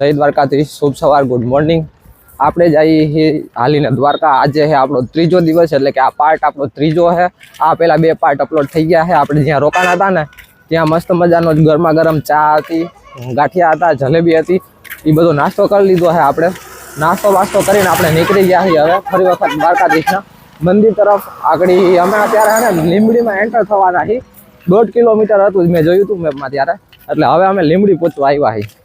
જય દ્વારકાધીશ, શુભ સવાર good morning આપણે જઈએ હાલીને દ્વારકા. આજે છે આપણો ત્રીજો દિવસ, એટલે કે આ પાર્ટ આપણો ત્રીજો છે આ પહેલાં બે પાર્ટ અપલોડ થઈ ગયા છે આપણે જ્યાં રોકાણા હતા ને, ત્યાં મસ્ત મજાનો જ ગરમા ગરમ ચા હતી, ગાંઠિયા હતા, જલેબી હતી. એ બધો નાસ્તો કરી લીધો છે આપણે. નાસ્તો વાસ્તો કરીને આપણે નીકળી ગયા છીએ હવે ફરી વખત દ્વારકાધીશના મંદિર તરફ. આગળ અમે અત્યારે ને લીંબડીમાં એન્ટર થવાના છીએ દોઢ કિલોમીટર હતું મેં જોયું હતું મેપમાં ત્યારે. એટલે હવે અમે લીંબડી પહોંચવા આવ્યા છીએ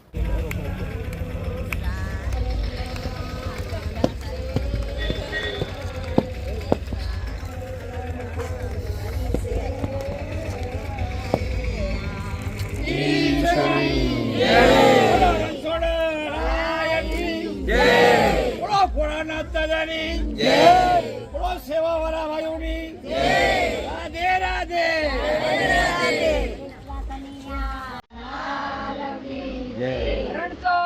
અમે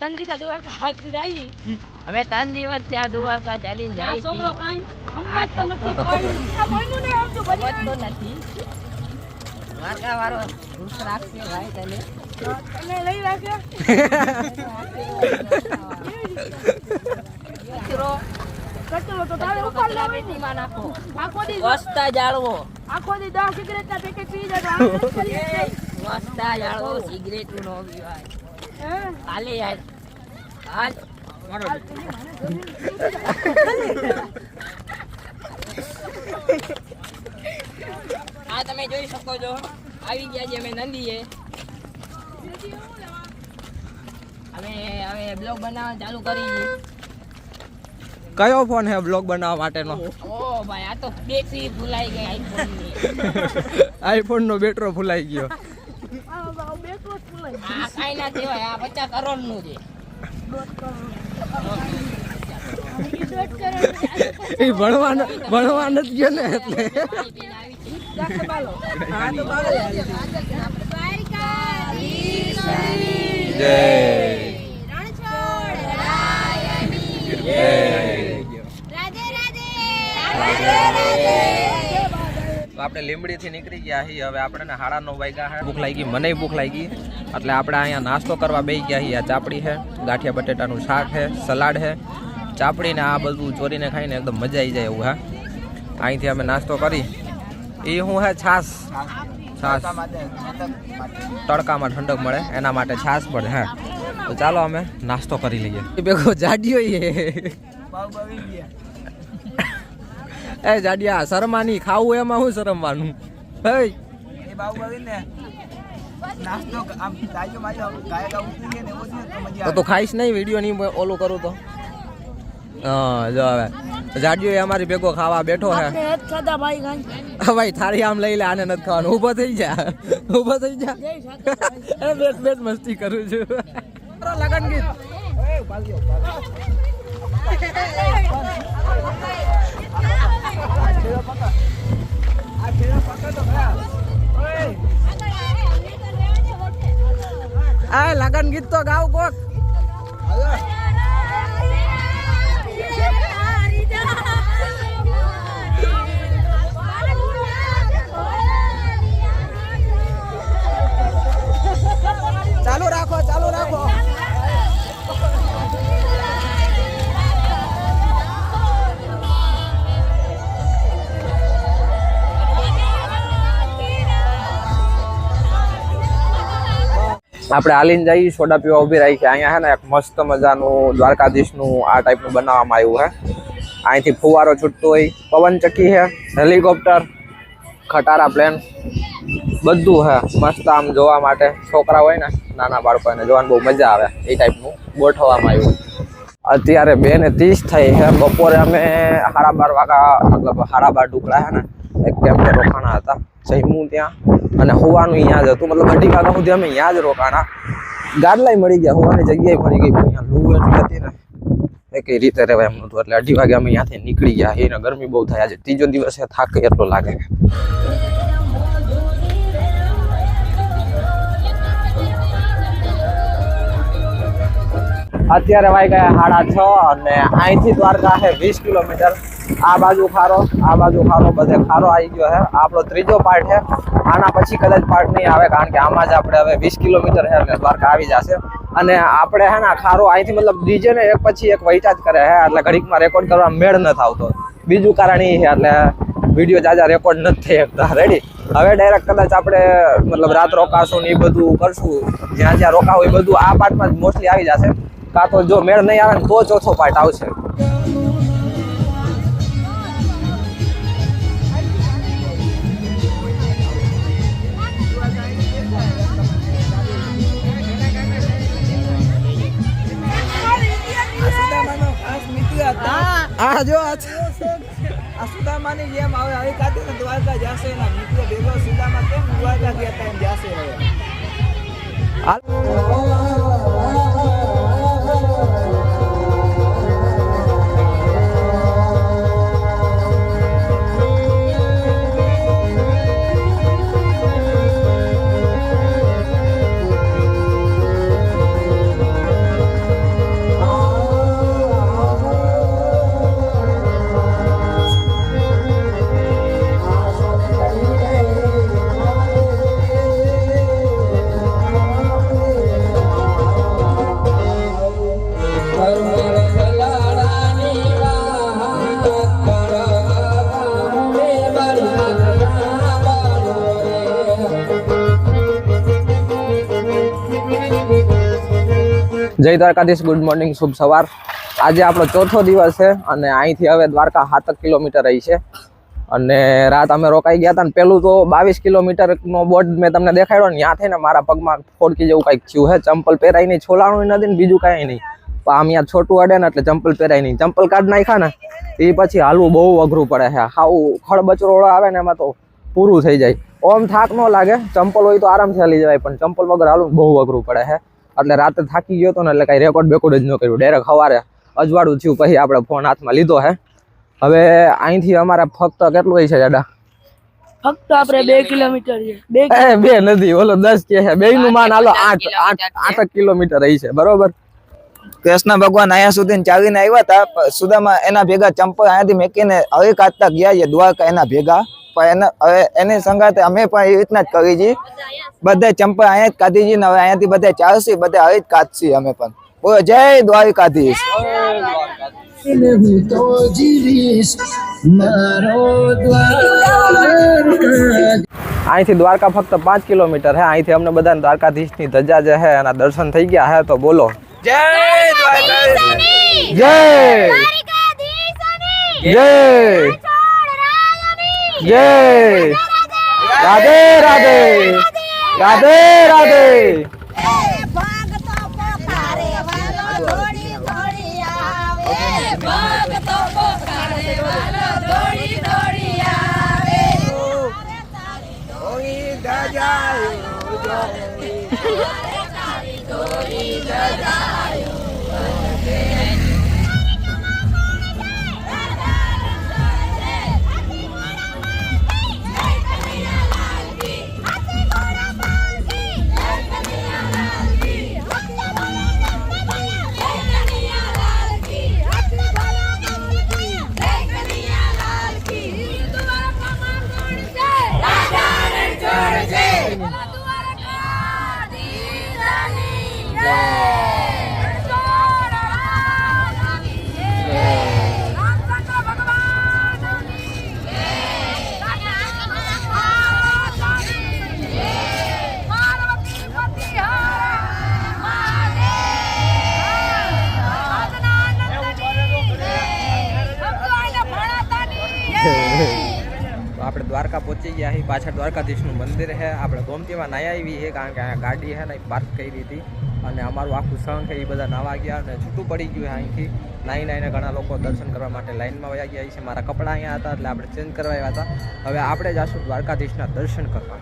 ત્રણ દિવસ દ્વારકા જાય અમે ત્રણ દિવસ ત્યાં દ્વારકા ચાલીને જાય છોકરો કાંઈ તો નથી કોઈ આ કોઈનું નહીં આવતું બધી સમજતો નથી. દ્વારકા વાળો ભૂખ રાખશે ભાઈ તને. તને લઈ રાખ્યો કચરો તો તારે ઉપર લાવી ની. માં નાખો. આખો દી વસ્તા જાળવો. આખો દી દસ સિગરેટના પેકેટ પી જાય તો આમ જ કરીએ છીએ. સ્વચ્છતા જાળવો સિગરેટ નો પીવાય હે? કાલે યાર. હાલ. આ તમે જોઈ શકો છો. આવી ગયા છે અમે નંદીએ. અમે હવે બ્લોગ બનાવવાનું ચાલુ કરી કયો ફોન છે બ્લોગ બનાવવા માટેનો? ઓ ભાઈ આ તો બેટરી ભૂલાઈ ગઈ આઈફોનની આઈફોન નો બેટરો ફૂલાઈ ગયો આ બાવ બે ક્રોસ ફૂલાઈ આ કાઈ ના કહેવાય આ પચાસ કરોડનું છે. ઈ દોઢ કરોડ એ ભણવાનો ભણવા નથી ગયો ને એટલે. તો આપણે લીમડીથી નીકળી ગયા છીએ. હવે આપણે ને હાડા નો વાગ્યા છે. ભૂખ લાગી મને ભૂખ લાગી. એટલે આપણે અહીંયા નાસ્તો કરવા બેસી ગયા છીએ. આ ચાપડી છે, ગાંઠિયા બટેટાનું શાક છે, સલાડ છે. ચાપડીને આ બધું ચોરીને ખાઈને એકદમ મજા આવી જાય એવું, હા. અહીંથી અમે નાસ્તો કરી. એ શું હે છાસ છાસ તડકામાં ઠંડક મળે, એના માટે છાસ પડે હે તો ચાલો અમે નાસ્તો કરી લઈએ. ભેગો જાડિયો એ જાડિયા શરમાની ખાવું એમાં શું શરમવાનું? હે તો તો ખાઈશ નહીં વીડિયો નહીં ઓલું કરું તો? હા જો હવે. જાડિયો એ અમારી ભેગો ખાવા બેઠો હે. આપણે હેત ખાધા ભાઈ થાળી આમ લઈ લે આને નથી ખાવાનું. ઊભો થઈ જા. ઊભો થઈ જા. એ બેટ બેટ મસ્તી કરું છું. લગન ગીત. આ લગન ગીત તો ગાવ કોક. આપણે હાલીને જઈએ, સોડા પીવા ઊભી રહી છે અહીંયા છે ને એક મસ્ત મજાનું દ્વારકાધીશનું આ ટાઈપનું બનાવવામાં આવ્યું છે. અહીંથી ફુવારો છૂટતો હોય, પવન ચક્કી છે, હેલિકોપ્ટર, ખટારા પ્લેન, બધું હે મસ્ત આમ જોવા માટે છોકરા હોય ને, નાના બાળકોને જોવાની બહુ મજા આવે એ ટાઈપનું ગોઠવવામાં આવ્યું. અત્યારે બે ને ત્રીસ થઈ છે. બપોરે અમે સાડા બાર વાગા મતલબ સાડા બાર ઢુકડા હે ને એક કેમ્પે રોકાણા હતા. જમ્યું ત્યાં અને હોવાનું અહીંયા જ હતું. મતલબ અઢી વાગ્યા સુધી અમે અહીંયા જ રોકાણા. ગાડલાય મળી ગયા. હોવાની જગ્યાએ મળી ગઈ. અહીંયા લૂ એટલી હતી ને એ કઈ રીતે રહેવાય એમ નહોતું. એટલે અઢી વાગે અમે અહીંયાથી નીકળી ગયા. એને ગરમી બહુ થાય. આજે ત્રીજો દિવસે થાક એટલો લાગે. અત્યારે વાઈ ગયા સાડા છ અને અહીંથી દ્વારકા છે વીસ કિલોમીટર. આ બાજુ ખારો, આ બાજુ ખારો, બધે ખારો આવી ગયો છે આપણો ત્રીજો પાર્ટ છે આના પછી કદાચ પાર્ટ નહીં આવે, કારણ કે આમાં જ આપણે હવે વીસ કિલોમીટર છે એટલે દ્વારકા આવી જશે. અને આપણે હે ને ખારો અહીંથી મતલબ ડીજે ને એક પછી એક વહીટા જ કરે છે એટલે ઘડીકમાં રેકોર્ડ કરવા મેળ ન આવતો બીજું કારણ એ છે એટલે વીડિયો જાજા રેકોર્ડ નથી થઈ રેડી હવે ડાયરેક્ટ કદાચ આપણે મતલબ રાત રોકાશું ને એ બધું કરશું. જ્યાં જ્યાં રોકાવું એ બધું આ પાર્ટમાં જ મોસ્ટલી આવી જશે. કાં તો જો મેળ નહીં આવે ને તો ચોથો પાર્ટ આવશે. આ જો આ સુદામાની જેમ હવે હવે કાતે ને દ્વારકા જાશે એના મિત્રો ભેગો સુદામા કેમ દ્વારકા ગયા હતા એમ જાશે હવે. જય દ્વારકાધીશ ગુડ મોર્નિંગ શુભ સવાર. આજે આપણો ચોથો દિવસ છે અને અહીંથી હવે દ્વારકા સાતક કિલોમીટર રહી છે. અને રાત અમે રોકાઈ ગયા હતા ને પેલું તો બાવીસ કિલોમીટરનો બોર્ડ મેં તમને દેખાડ્યો ને, ત્યાં થઈને મારા પગમાં ફોડકી જેવું કંઈક થયું છે ચંપલ પહેરાય નહીં છોલાણું નથી ને બીજું કાંઈ નહીં. આમ ત્યાં છોટું અડે ને એટલે ચંપલ પહેરાય નહીં. ચંપલ કાઢ નાખ્યા ને એ પછી હાલવું બહુ અઘરું પડે છે. હાવ ખડબચરોળો આવે ને એમાં તો પૂરું થઈ જાય. ઓમ થાક ન લાગે. ચંપલ હોય તો આરામથી હાલી જવાય પણ ચંપલ વગર હાલવું બહુ અઘરું પડે છે. એટલે રાતે થાકી ગયો હતો ને એટલે કાંઈ રેકોર્ડ બેકોર્ડ જ ન કર્યું. ડાયરેક્ટ સવારે અજવાળું થયું પછી આપણે ફોન હાથમાં લીધો હે હવે અહીંથી અમારે ફક્ત કેટલું હોય છે દાદા? ફક્ત આપણે બે કિલોમીટર બે નથી ઓલો દસ કે છે. બે નું માન હાલો આઠ આઠ આઠ કિલોમીટર રહી છે બરોબર? કૃષ્ણ ભગવાન અહીંયા સુધી ચાલીને આવ્યા હતા. સુદામા એના ભેગા ચંપલ અહીંયાથી મેકીને હવે કાઢતા ગયા છે, દ્વારકા એના ભેગા. પણ એના, હવે એની સંગાતે અમે પણ એવી રીતના જ કરી છીએ બધા ચંપલ અહીંયા જ કાઢી છીએ ને હવે અહીંયાથી બધા ચાલશે, બધા હવે જ કાઢશે અમે પણ. બોલો, જય દ્વારકાધીશ. અહીંથી દ્વારકા ફક્ત પાંચ કિલોમીટર હે. અહીંથી અમને બધાને દ્વારકાધીશની ધજા જે હે એના દર્શન થઈ ગયા હે, તો બોલો. જય દ્વારકાધીશ. જય. જય જય. રાધે રાધે. રાધે રાધે. ગજાયો દ્વારકા પહોંચી ગયા છીએ પાછળ દ્વારકાધીશનું મંદિર છે આપણે ગોમતીમાં નાહી આવી છે કારણ કે અહીંયા ગાડી છે ને પાર્ક કરી હતી અને અમારું આખું સંઘ છે એ બધા નાવા ગયા અને છૂટું પડી ગયું અહીંથી. નાઈ નાહીને ઘણા લોકો દર્શન કરવા માટે લાઈનમાં વયા ગયા છે. મારા કપડાં અહીંયા હતા એટલે આપણે ચેન્જ કરવા આવ્યા હતા. હવે આપણે જાશું દ્વારકાધીશના દર્શન કરવા.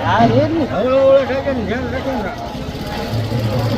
હા, એ જ ને. હવે કે ધ્યાન રાખો ને.